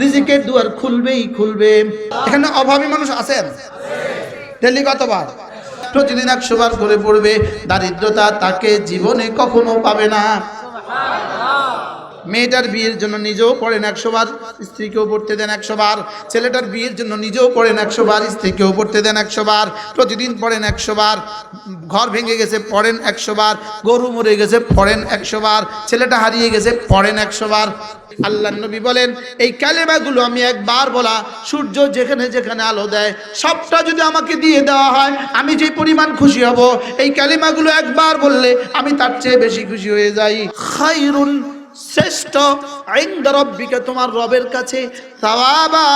রিজিকের দুয়ার খুলবেই খুলবে। এখানে অভাবী মানুষ আছেন? ডেলি কতবার? প্রতিদিন একশোবার করে পড়বে। দারিদ্রতা তাকে জীবনে কখনো পাবে না। মেয়েটার বিয়ের জন্য নিজেও পড়েন একশো বার, স্ত্রীকেও পড়তে দেন একশো বার, ছেলেটার বিয়ের জন্য নিজেও পড়েন একশো বার, স্ত্রীকেও পড়তে দেন একশো বার, প্রতিদিন পড়েন একশো বার, ঘর ভেঙে গেছে পড়েন একশো বার, গরু মরে গেছে পড়েন একশো বার, ছেলেটা হারিয়ে গেছে পড়েন একশো বার। আল্লাহ নবী বলেন, এই ক্যালেমাগুলো আমি একবার বলা, সূর্য যেখানে যেখানে আলো দেয়, সবটা যদি আমাকে দিয়ে দেওয়া হয়, আমি যে পরিমাণ খুশি হব, এই ক্যালেমাগুলো একবার বললে আমি তার চেয়ে বেশি খুশি হয়ে যাই। খাইরুল শ্রেষ্ঠ, আইন্দ রব্বিকে তোমার রবের কাছে সাওয়াবা,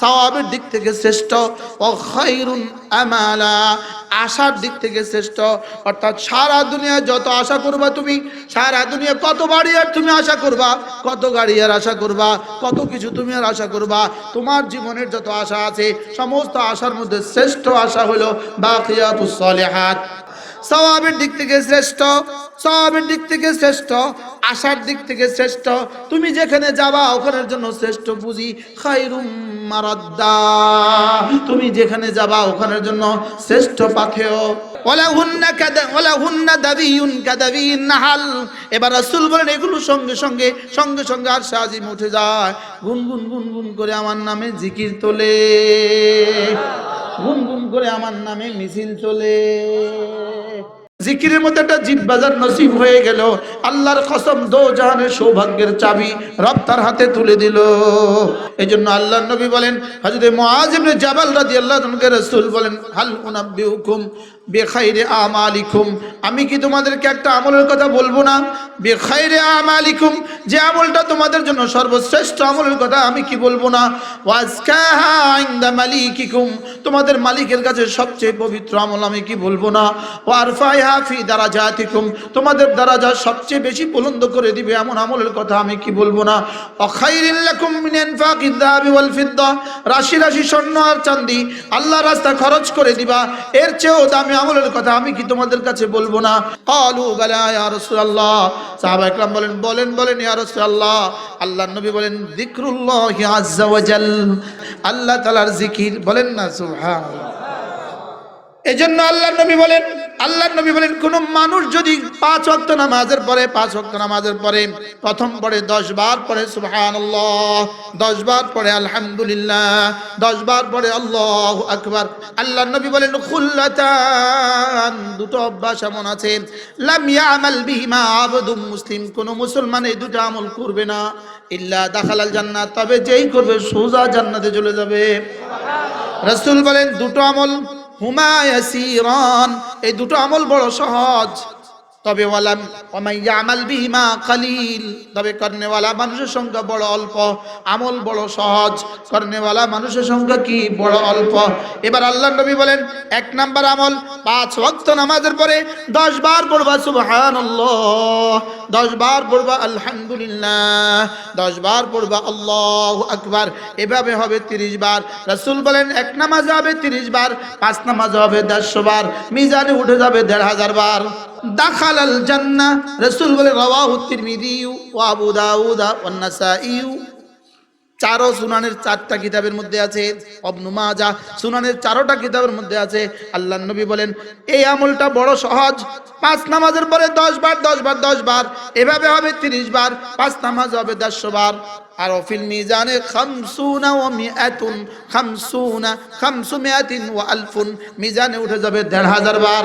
সাওয়াবের দিক থেকে শ্রেষ্ঠ, ও খাইরুন আমালা, আশার দিক থেকে শ্রেষ্ঠ। অর্থাৎ সারা দুনিয়া যত আশা করবা তুমি, সারা দুনিয়া কত বাড়ি আর তুমি আশা করবা, কত গাড়ি আর আশা করবা, কত কিছু তুমি আর আশা করবা, তোমার জীবনের যত আশা আছে, সমস্ত আশার মধ্যে শ্রেষ্ঠ আশা হলো বাকিয়াতুস সলিহাত। সওয়াবের দিক থেকে শ্রেষ্ঠ, সওয়াবের দিক থেকে শ্রেষ্ঠ, আশার দিক থেকে শ্রেষ্ঠ। তুমি যেখানে যাবা, ওখানের জন্য শ্রেষ্ঠ বুঝি মারাদ্দা। তুমি যেখানে যাবা, ওখানের জন্য শ্রেষ্ঠ নাহাল। এবার বলেন সঙ্গে সঙ্গে সঙ্গে সঙ্গে আর যায়। গুনগুন গুনগুন করে আমার নামে জিকির তোলে। গুনগুন করে আমার নামে মিছিল চলে। জিকিরের মধ্যে একটা জিত বাজার নসিব হয়ে গেল। আল্লাহর কসম, দো জাহানের সৌভাগ্যের চাবি রব তার হাতে তুলে দিল। এই জন্য আল্লাহ নবী বলেন হাজরে মুআজ ইবনে জাবাল রাজি আল্লাহ রসুল বলেন, হাল উনাব্বিউকুম বেখাইরে আমালিকুম। আমি কি তোমাদেরকে একটা আমলের কথা বলব না? বেখাইরে আমালিকুম, যে আমলটা তোমাদের জন্য সর্বশ্রেষ্ঠ আমলের কথা আমি কি বলব না? ওয়াজকাহা মালিকিকুম, তোমাদের মালিকের কাছে সবচেয়ে পবিত্র আমল আমি কি বলব না? ওয়ারফাইহা ফি দারাজাতিকুম, তোমাদের দ্বারা যা সবচেয়ে বেশি বুলন্দ করে দিবে এমন আমলের কথা আমি কি বলব না? অখাইরিল লাকুম ইনফাকিদ দাহাবি ওয়াল ফিদ্দা, রাশি রাশি স্বর্ণ আর চাঁদি আল্লাহ রাস্তা খরচ করে দিবা। এর চেয়েও দামি আমলের কথা আমি কি তোমাদের কাছে বলব না? কালু, বালা, ইয়া সাহাবা একরাম বলেন বলেন বলেন রাসূলুল্লাহ। আল্লাহর নবী বলেন আল্লাহ তাআলার জিকির বলেন না, সুবহানাল্লাহ। এজন্য আল্লাহ নবী বলেন আল্লাহ নবী বলেন, কোন মানুষ যদি পাঁচ ওয়াক্ত নামাজের পরে, পাঁচ ওয়াক্ত নামাজের পরে, প্রথম পরে দশ বার পরে সুবহানাল্লাহ, দশ বার পরে আলহামদুলিল্লাহ, দশ বার পরে আল্লাহ আকবার আল্লাহ নবী বলেন, খুল্লাতান, দুটো অভ্যাস এমন আছে বিহিমা আবদুম, মুসলিম কোন মুসলমান এই দুটো আমল করবে না, ইল্লা দাখালাল জান্নাত, তবে যেই করবে সোজা জান্নাতে চলে যাবে। রাসূল বলেন, দুটো আমল, হুমা ইয়াসিরান এই দুটো আমল বড় সহজ। তবে আমাল বিহিমা কালিল তবে কর্নেওয়ালা মানুষের সংখ্যা বড় অল্প, আমল বড় সহজ। কর্নেওয়ালা মানুষের সংখ্যা কি বড় অল্প? এবার আল্লাহ নবী বলেন, এক নাম্বার আমল, পাঁচ ওয়াক্ত নামাজের পরে দশ বার পড়বা, সুবহানাল্লাহ। দশ বার পড়বা, আলহামদুলিল্লাহ। দশ বার পড়বা, আল্লাহ আকবার। এভাবে হবে তিরিশ বার। রাসূল বলেন, এক নামাজ হবে তিরিশ বার, পাঁচ নামাজ হবে দেড়শো বার। মিজানে উঠে যাবে দেড় হাজার বার। দাখাল আল জান্নাহ রাসূল বলে, রাওয়াহু তিরমিজি ওয়া আবু দাউদ ওয়া নাসাই চারো সুনানের চারটা কিতাবের মধ্যে আছে অবনু মাজা সুনানের চারোটা কিতাবের মধ্যে আছে আল্লাহ নবী বলেন, এই আমলটা বড় সহজ। পাঁচ নামাজের পরে দশ বার দশ বার দশ বার। এভাবে হবে তিরিশ বার, পাঁচ নামাজ হবে দেড়শো বার। আর অফিল মিজানে, খামসুনা ও মিয়াতুন, খামসুনা, খামসু মিয়াতিন ও আলফুন। মিজানে উঠে যাবে দেড় হাজার বার।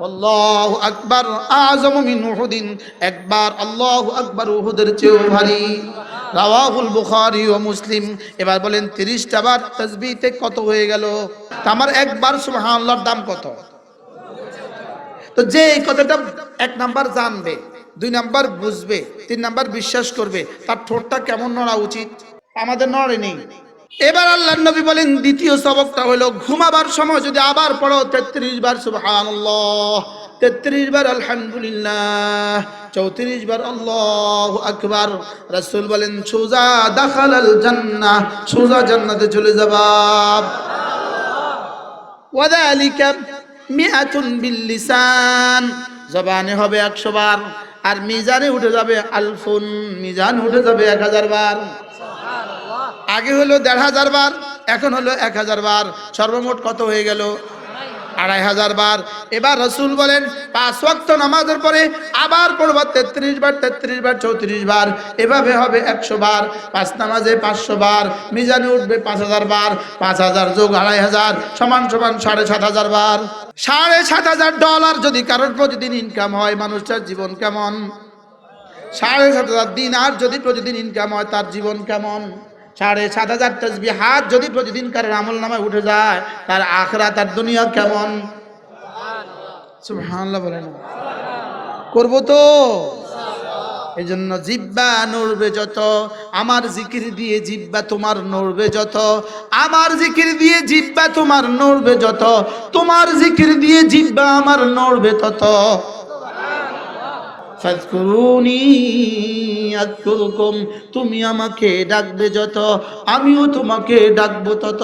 আল্লাহ আকবার আজম মিন উহুদিন, একবার আল্লাহ আকবার উহুদের চেয়েও ভারী। রাওয়াহুল বুখারী ও মুসলিম, এবার বলেন তিরিশটা বার তসবিতে কত হয়ে গেল? আমার একবার সুবহানাল্লাহর দাম কত? তো যে এই কথাটা এক নাম্বার জানবে, দুই নাম্বার বুঝবে, তিন নাম্বার বিশ্বাস করবে, তার ঠোঁটটা কেমন নড়া উচিত? আমাদের নড়ে নেই। এবার আল্লাহ নবী বলেন, দ্বিতীয় সবকটা হলো ঘুমাবার সময়, যদি আবার পড়ো, তেত্রিশ বার, সুবহানাল্লাহ, তেত্রিশ বার, আলহামদুলিল্লাহ, চৌত্রিশ বার, আল্লাহ আকবার। রাসূল বলেন, সুজা দাখালাল জান্নাহ, সুজা জান্নাতে চলে যাবা। ওয়াদালিকা মিআতুন বিল জবানে হবে একশো বার, আর মিজানে উঠে যাবে আলফুন, মিজান উঠে যাবে এক হাজার বার। আগে হলো দেড় হাজার বার, এখন হলো এক হাজার বার। সর্বমোট কত হয়ে গেল? আড়াই হাজার বার। এবার রসুল বলেন, পাঁচ ওয়াক্ত নামাজের পরে আবার পড়বা তেত্রিশ বার তেত্রিশ বার, চৌত্রিশ বার। এভাবে হবে একশো বার। পাঁচ নামাজে পাঁচশো বার। মিজানে উঠবে পাঁচ হাজার বার। পাঁচ হাজার যোগ আড়াই হাজার, সমান সমান সাড়ে সাত হাজার বার। সাড়ে সাত হাজার ডলার যদি কারোর প্রতিদিন ইনকাম হয়, মানুষটার জীবন কেমন? সাড়ে সাত হাজার দিন আর যদি প্রতিদিন ইনকাম হয়, তার জীবন কেমন? সাড়ে সাত হাজার তসবি হাত যদি প্রতিদিন কারোর আমল নামায় উঠে যায়, তার আখরা তার দুনিয়া কেমন? সুবহানাল্লাহ বলে না করব তো? এই জন্য জিব্বা নড়বে যত, আমার জিকির দিয়ে জিব্বা তোমার নড়বে যত, আমার জিকির দিয়ে জিব্বা তোমার নড়বে যত, তোমার জিকির দিয়ে জিব্বা আমার নড়বে তত। তুমি আমাকে ডাকবে যত, আমিও তোমাকে ডাকবো তত,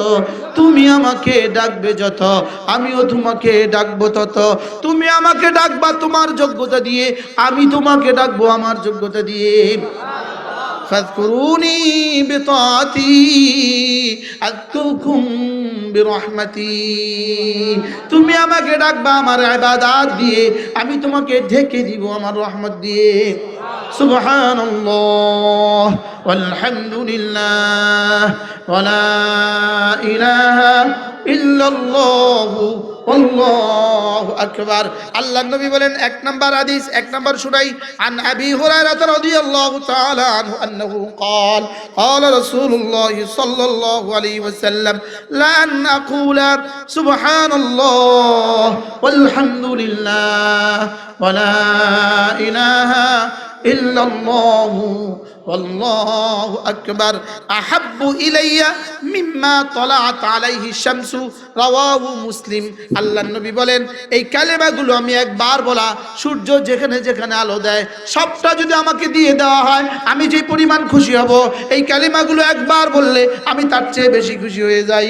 তুমি আমাকে ডাকবে যত, আমিও তোমাকে ডাকবো তত, তুমি আমাকে ডাকবা তোমার যোগ্যতা দিয়ে, আমি তোমাকে ডাকবো আমার যোগ্যতা দিয়ে। ফাজকুরুনি বিতাআতি আযকুরকুম বিরহমাতি। তুমি আমাকে ডাকবা আমার ইবাদত দিয়ে, আমি তোমাকে ঢেকে দিব আমার রহমত দিয়ে। সুবহানাল্লাহ walhamdulillah ওয়ালা ইলাহা ইল্লাল্লাহ আকবার আল্লাহর নবী বলেন এক নাম্বার হাদিস এক নাম্বার শুনাই আন আবি হুরায়রা রাদিয়াল্লাহু তাআলা আনহু আন্নাহু قال قال رسول الله صلى الله عليه وسلم لأن أقول سبحان الله والحمد لله ولا إله إلا الله والله أكبر أحب إلي مما طلعت عليه الشمس رواه মুসলিম আল্লাহ নবী বলেন এই কালেমাগুলো আমি একবার বলা সূর্য যেখানে যেখানে আলো দেয় সবটা যদি আমাকে দিয়ে দেওয়া হয় আমি যে পরিমাণ খুশি হব এই কালেমাগুলো একবার বললে আমি তার চেয়ে বেশি খুশি হয়ে যাই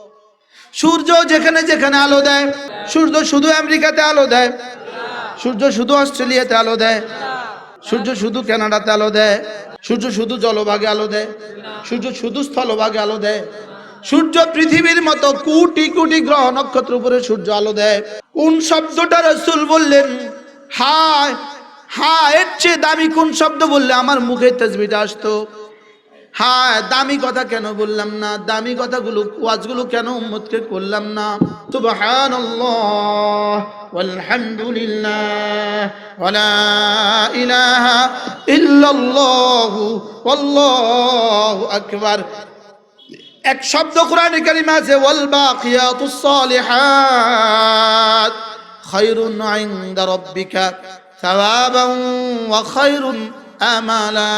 সূর্য যেখানে যেখানে আলো দেয়, সূর্য শুধু আমেরিকাতে আলো দেয়, সূর্য শুধু অস্ট্রেলিয়াতে আলো দেয়, সূর্য শুধু কানাডাতে আলো দেয়, সূর্য শুধু জলভাগে আলো দেয়, সূর্য শুধু স্থলভাগে আলো দেয়, সূর্য পৃথিবীর মতো কোটি কোটি গ্রহ নক্ষত্র উপরে সূর্য আলো দেয়। কোন শব্দটা রসুল বললেন? হায় হ্যাঁ এর চেয়ে দামি কোন শব্দ বললে আমার মুখে তসবিটা আসতো। হ্যাঁ দামি কথা কেন বললাম না? দামি কথাগুলো, ওয়াজগুলো কেন উম্মতকে করলাম না? সুবহানাল্লাহ walhamdulillah ওয়ালা ইলাহা ইল্লাল্লাহ, ওয়াল্লাহু আকবার। এক শব্দ কোরআনে কারিমে আছে, ওয়াল বাকিয়াতুস সালিহাত খায়রুন ইনদা রাব্বিকা, সাওয়াবান ওয়া আমালা।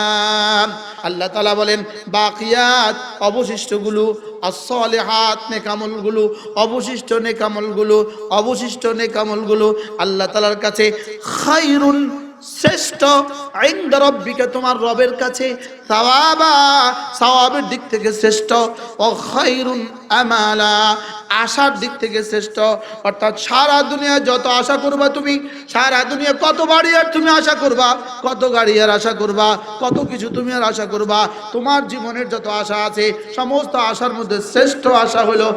আল্লাহ তালা বলেন, বাকিয়াত, অবশিষ্টগুলো আসলেহাত নেকামলগুলো, অবশিষ্ট নেকামলগুলো অবশিষ্ট নেকামলগুলো আল্লাহ তালার কাছে খাইরুন শ্রেষ্ঠ। আইন রব্বিকা, তোমার রবের কাছে সাওয়াবা, সাওয়াবের দিক থেকে শ্রেষ্ঠ। ও খাইরুন আমালা, আশার দিক থেকে শ্রেষ্ঠ। অর্থাৎ সারা দুনিয়া যত আশা করবা তুমি, সারা দুনিয়া কত আর তুমি আশা করবা, কত গাড়ি আর আশা করবা, কত কিছু তুমি আর আশা করবা। তোমার জীবনের যত আশা আছে, সমস্ত আশার মধ্যে শ্রেষ্ঠ আশা হলো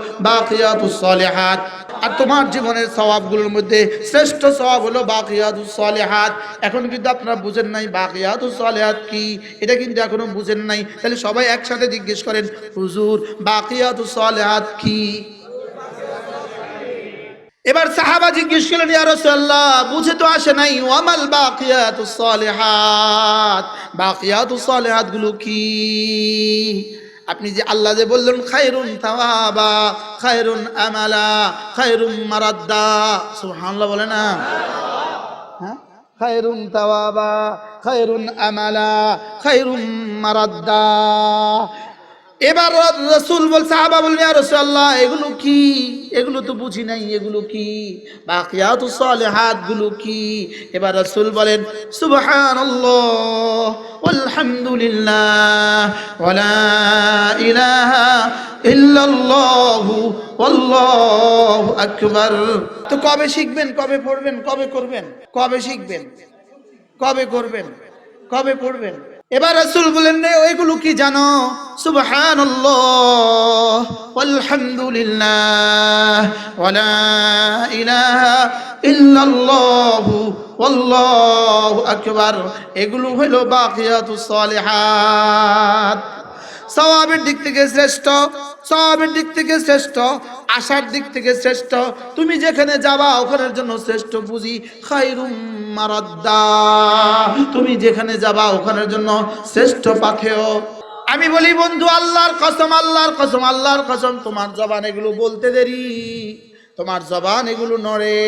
সালিহাত। আর তোমার জীবনের স্বভাবগুলোর মধ্যে শ্রেষ্ঠ স্বভাব হলো সালিহাত। এখন কিন্তু আপনারা বুঝেন নাই সালিহাত কি, এটা কিন্তু এখনও বুঝেন নাই, তাহলে সবাই একসাথে জিজ্ঞেস করেন, হুজুর বাকিয়াতুস সালিহাত কি? এবার সাহাবা জিজ্ঞেস করলেন, ইয়া বুঝে তো আসে নাই, ওয়ামাল বাকিয়াতুস সালিহাত? বাকিয়াতুস সালিহাতগুলো কি? আপনি যে আল্লাহ যে বললেন, খায়রুন তাওয়াবা, খায়রুন আমালা, খায়রুম মারাদ্দা। সুবহানাল্লাহ বলে না। হ্যাঁ? খায়রুন তাওয়াবা খায়রুন আমালা, খায়রুম মারাদ্দা। এবার রসুল বল সাহাবা বলবে আর রসুল্লাহ এগুলো কি? এগুলো তো বুঝি নাই, এগুলো কি? বাকিয়াত সালেহাত, গুলো কি? এবার রসুল বলেন, সুবহানাল্লাহ আলহামদুলিল্লাহ ওয়ালা ইলাহা ইল্লাল্লাহু, ওয়াল্লাহু আকবার। তো কবে শিখবেন, কবে পড়বেন, কবে করবেন? কবে শিখবেন? কবে করবেন? কবে পড়বেন এবার রাসূল বলেন রে ওইগুলো কি জানো? সুবহানাল্লাহ আলহামদুলিল্লাহ ওয়ালা ইলাহা ইল্লাল্লাহু, ওয়াল্লাহু আকবার। এগুলো হলো বাকিয়াতুস সওয়াবের দিক থেকে শ্রেষ্ঠ। সওয়াবের দিক থেকে শ্রেষ্ঠ, আশার দিক থেকে শ্রেষ্ঠ। তুমি যেখানে যাবা, ওখানের জন্য শ্রেষ্ঠ বুঝি খাইরুম মারাদ্দা। তুমি যেখানে যাবা, ওখানের জন্য শ্রেষ্ঠ পাথেও আমি বলি, বন্ধু, আল্লাহর কসম আল্লাহর কসম আল্লাহর কসম, তোমার জবান এগুলো বলতে দেরি। তোমার জবান এগুলো নড়ে।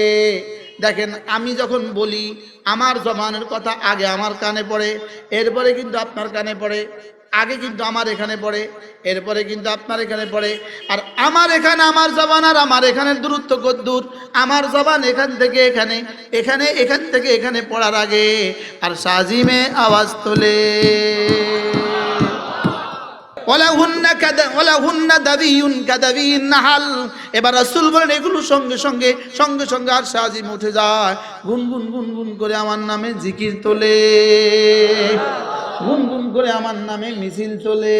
দেখেন, আমি যখন বলি, আমার জবানের কথা আগে আমার কানে পড়ে, এরপরে কিন্তু আপনার কানে পড়ে। আগে কিন্তু আমার এখানে পড়ে, এরপরে কিন্তু আপনার এখানে পড়ে। আর আমার এখানে আমার জবান আর আমার এখানের দূরত্ব কত দূর? আমার জবান এখান থেকে এখানে এখানে, এখান থেকে এখানে পড়ার আগে। আর সাজিমে আওয়াজ তোলে। এবার সঙ্গে সঙ্গে সঙ্গে সঙ্গে আর সাজিম উঠে যায়। গুনগুন গুনগুন করে আমার নামে জিকির তোলে। করে আমার নামে মিছিল চলে।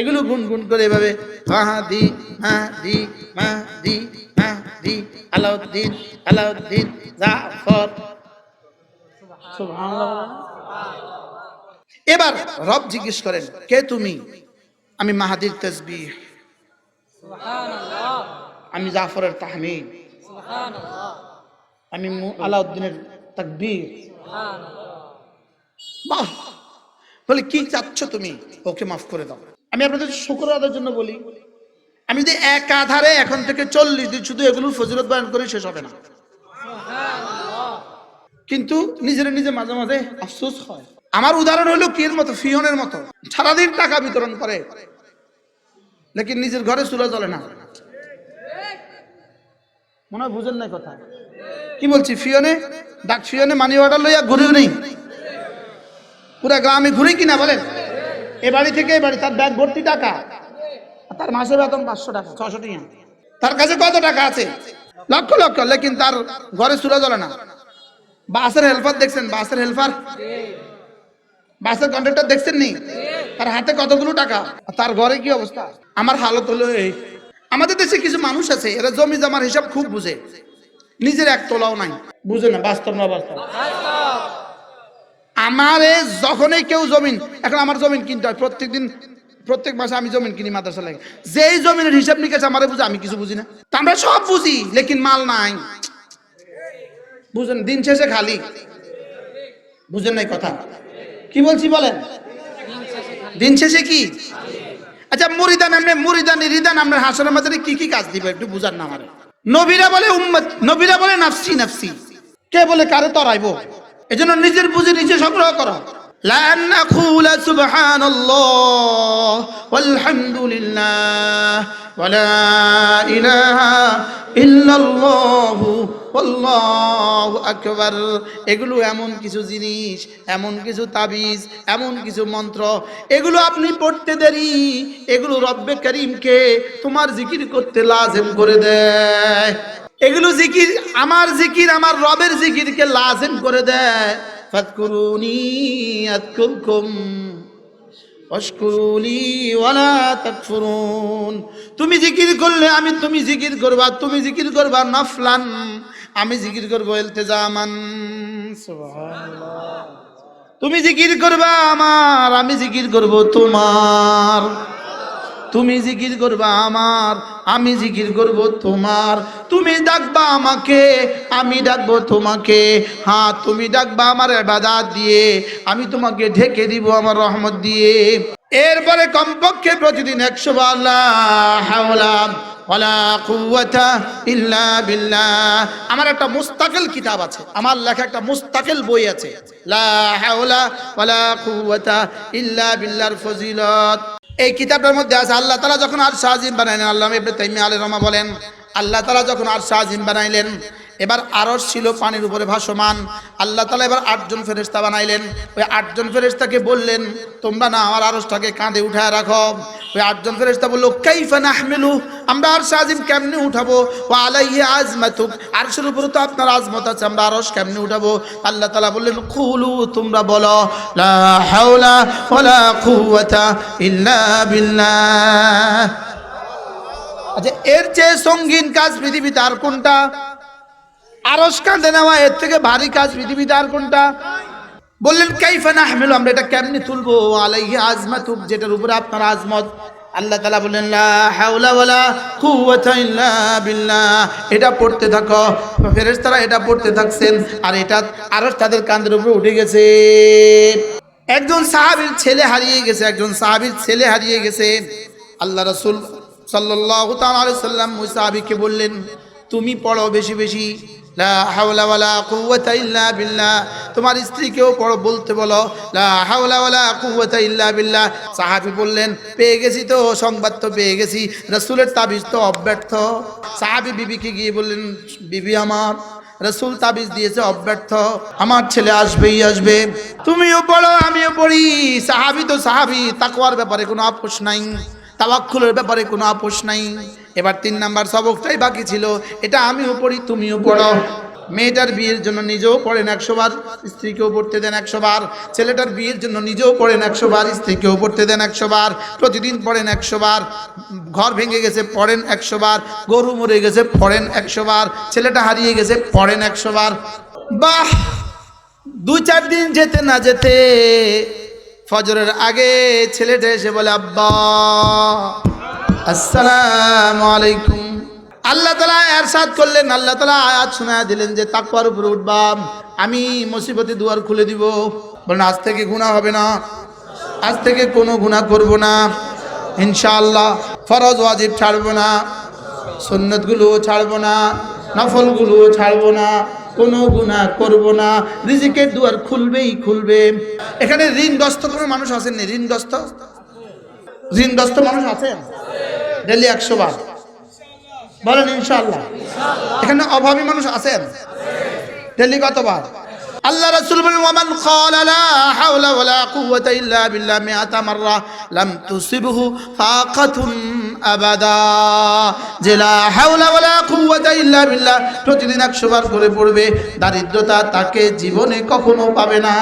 এগুলো গুনগুন করে এভাবে মাহাদি মাহাদি মাহাদি মাহাদি আলাউদ্দিন আলাউদ্দিন জাফর। এবার রব জিজ্ঞেস করেন কে তুমি? আমি মাহাদির তসবি আমি জাফরের তাহমিদ। আমি আলাউদ্দিনের তাকবীর। বাহ! বলে, কি চাচ্ছ তুমি? ওকে মাফ করে দাও। আমি আপনাদের শুক্র আদার জন্য বলি, আমি যদি এক আধারে এখন থেকে চল্লিশ দিন শুধু এগুলোর ফজিলত বয়ান করে, শেষ হবে না। কিন্তু নিজের নিজে মাঝে মাঝে আফসোস হয়। আমার উদাহরণ হলো কির মতো? ফিয়নের মতো। সারাদিন টাকা বিতরণ করে, লেকিন নিজের ঘরে চুলা জ্বলে না। মনে হয় বুঝেন নাই কথা। কি বলছি ফিয়নে ডাক ফিয়নে মানি অর্ডার লইয়া ঘুরেও নেই। পুরা গ্রামে ঘুরে কিনা বলেন? এ বাড়ি থেকে এ বাড়ি, তার ব্যাগ ভর্তি টাকা। তার মাসে বেতন পাঁচশো টাকা ছশো টাকা। তার কাছে কত টাকা আছে? লক্ষ লক্ষ, লেকিন তার ঘরে চুলা জ্বলে না। বাসের হেল্পার দেখছেন? বাসের হেল্পার? বাসের কন্ট্রাক্টর দেখছেন নি? তার হাতে কতগুলো টাকা? তার ঘরে কি অবস্থা? আমার হালত হলো এই। আমাদের দেশে কিছু মানুষ আছে, এরা জমি জমার হিসাব খুব বুঝে। নিজের এক তোলাও নাই। বুঝে না, বাস্তব না বাস্তব আমারে যখনই কেউ জমিন, এখন আমার জমিন কিনতে হয়, প্রত্যেকদিন, প্রত্যেক মাসে আমি জমিন কিনি মাদ্রাসা লাগে। যেই জমিনের হিসাব নিকেশ আমারে বুঝে, আমি কিছু বুঝি না। আমরা সব বুঝি, লেকিন মাল নাই। বুঝেন, দিন শেষে খালি। বুঝেন নাই কথা। কি বলছি বলেন? দিন শেষে কি? আচ্ছা মুরিদান এমনি মুরিদানি, রিদান আমরা হাসনের মাঝে কি কি কাজ দিবে, একটু বুঝান না আমার। নবীরা বলে উম্মত, নবীরা বলে নাফসি নাফসি। কে বলে, কারে তরাইবো? এজন্য নিজের বুঝে নিজে সংগ্রহ করো لأن نقول سبحان الله والحمد لله ولا إله إلا الله والله أكبر এগুলো এমন কিছু জিনিস এমন কিছু তাবিজ এমন কিছু মন্ত্র এগুলো আপনি পড়তে দেরি এগুলো রব্বে করিমকে তোমার জিকির করতে লাজেম করে দেয় এগুলো জিকির, আমার জিকির, আমার রবের জিকিরকে লাজেম করে দেয়। ফাতকুরুনি আতকুরকুম তাকফুরুন। তুমি জিকির করলে আমি তুমি জিকির করবা, তুমি জিকির করবা নফলান, আমি জিকির করব ইলতিজামান। তুমি জিকির করবা আমার, আমি জিকির করব তোমার। তুমি জিকির করবা আমার, আমি জিকির করব তোমার। তুমি ডাকবা আমাকে, আমি ডাকবো তোমাকে। হ্যাঁ তুমি ডাকবা আমার ইবাদত দিয়ে, আমি তোমাকে ঢেকে দিব আমার রহমত দিয়ে। এরপরে কমপক্ষে প্রতিদিন একশো আমার একটা মুস্তাকিল কিতাব আছে, আমার লেখা একটা মুস্তাকিল বই আছে। এই কিতাবটার মধ্যে আছে, আল্লাহ তালা যখন আর শাহজিম বানায় আল্লাহ ইবনে আলী রহমা বলেন আল্লাহ তাআলা যখন আর শাহজিম বানাইলেন, এবার আরস ছিল পানির উপরে ভাসমান। আল্লাহ তালা এবার আটজন ফেরেস্তা বানাইলেন। ওই আটজন ফেরেস্তাকে বললেন, তোমরা না আমার আরসটাকে কাঁধে উঠায় রাখো। ওই আটজন ফেরেস্তা বলল, কাইফা নাহমিলু? আমরা আর সাজিম কেমনে উঠাবো? ও আলাইহি আজমাতুক। আরশের উপরে তো আপনার আজমত আছে, আমরা আরস কেমনে উঠাবো? আল্লাহ তালা বললেন খুলু তোমরা বলো, লা হাওলা ওয়ালা কুওয়াতা ইল্লা বিল্লাহ। আচ্ছা এর চেয়ে সঙ্গীন কাজ পৃথিবীতে আর কোনটা? আরস কাঁধে নেওয়া এর থেকে ভারী কাজ পৃথিবীতে আর কোনটা? বললেন, কাইফা নাহমিলু? আমরা এটা কেমনি তুলবো? আলাইহি আজমাতুক যেটার উপরে আপনার আজমত। আল্লাহ তালা বললেন এটা পড়তে থাকো। ফেরেশতারা এটা পড়তে থাকছেন, আর এটা আরস তাদের কাঁধের উপরে উঠে গেছে। একজন সাহাবীর ছেলে হারিয়ে গেছে, একজন সাহাবীর ছেলে হারিয়ে গেছে। আল্লাহ রাসূল তাআলা আলাইহি সাল্লাম ওই সাহাবীকে বললেন, তুমি পড়ো বেশি বেশি। তোমার স্ত্রীকেও পড়ো, বলতে বলো বিল্লাহ। সাহাবী বললেন, পেয়ে গেছি তো, সংবাদ তো পেয়ে গেছি। রাসূলের তাবিজ তো অব্যর্থ। সাহাবী বিবিকে গিয়ে বললেন, বিবি আমার, রসুল তাবিজ দিয়েছে অব্যর্থ। আমার ছেলে আসবেই আসবে। তুমিও পড়ো, আমিও পড়ি। সাহাবি তো সাহাবি, তাকওয়ার ব্যাপারে কোনো আপোষ নাই। তাওয়াক্কুলের ব্যাপারে কোনো আপোষ নাই। এবার তিন নাম্বার সবকটাই বাকি ছিল। এটা আমিও পড়ি, তুমিও পড়ো। মেয়েটার বিয়ের জন্য নিজেও পড়েন একশো বার, স্ত্রীকেও পড়তে দেন একশো বার, ছেলেটার বিয়ের জন্য নিজেও পড়েন একশো বার, স্ত্রীকেও পড়তে দেন একশো বার, প্রতিদিন পড়েন একশো বার, ঘর ভেঙে গেছে পড়েন একশো বার, গরু মরে গেছে পড়েন একশো বার, ছেলেটা হারিয়ে গেছে পড়েন একশো বার। বাহ! দু চার দিন যেতে না যেতে ফজরের আগে ছেলেটা এসে বলে, আব্বা, আসসালামু আলাইকুম। আল্লাহ তালা এরশাদ করলেন, আল্লাহ তালা আয়াত শোনা দিলেন যে, তাকওয়ার উপরে উঠবাম, আমি মুসিবতে দুয়ার খুলে দিব। বলেন, আজ থেকে গুণা হবে না, আজ থেকে কোনো গুণা করব না, ইনশাআল্লাহ। ফরজ ওয়াজিব ছাড়বো না, সুন্নতগুলোও ছাড়বো না, নফলগুলোও ছাড়বো না কোনো গুণা করব না। রিজিকের দুয়ার খুলবেই খুলবে। এখানে ঋণগ্রস্ত কোনো মানুষ আছেন নি? ঋণগ্রস্ত? ঋণগ্রস্ত মানুষ আছেন? ডেলি একশো বার। বলেন ইনশাল্লাহ এখানে অভাবী মানুষ আছেন? ডেলি কতবার? আল্লাহ রাসূল বলেন, ওয়ামান ক্বালা লা হাওলা ওয়ালা কুওয়াতা ইল্লা বিল্লাহ মিআতা মাররা লাম তুসিবহু ফাকাতুন আবাদা। যে লা হাওলা ওয়ালা কুওয়াতা ইল্লা বিল্লাহ প্রতিদিন 100 বার করে পড়বে, দারিদ্রতা তাকে জীবনে কখনো পাবে না।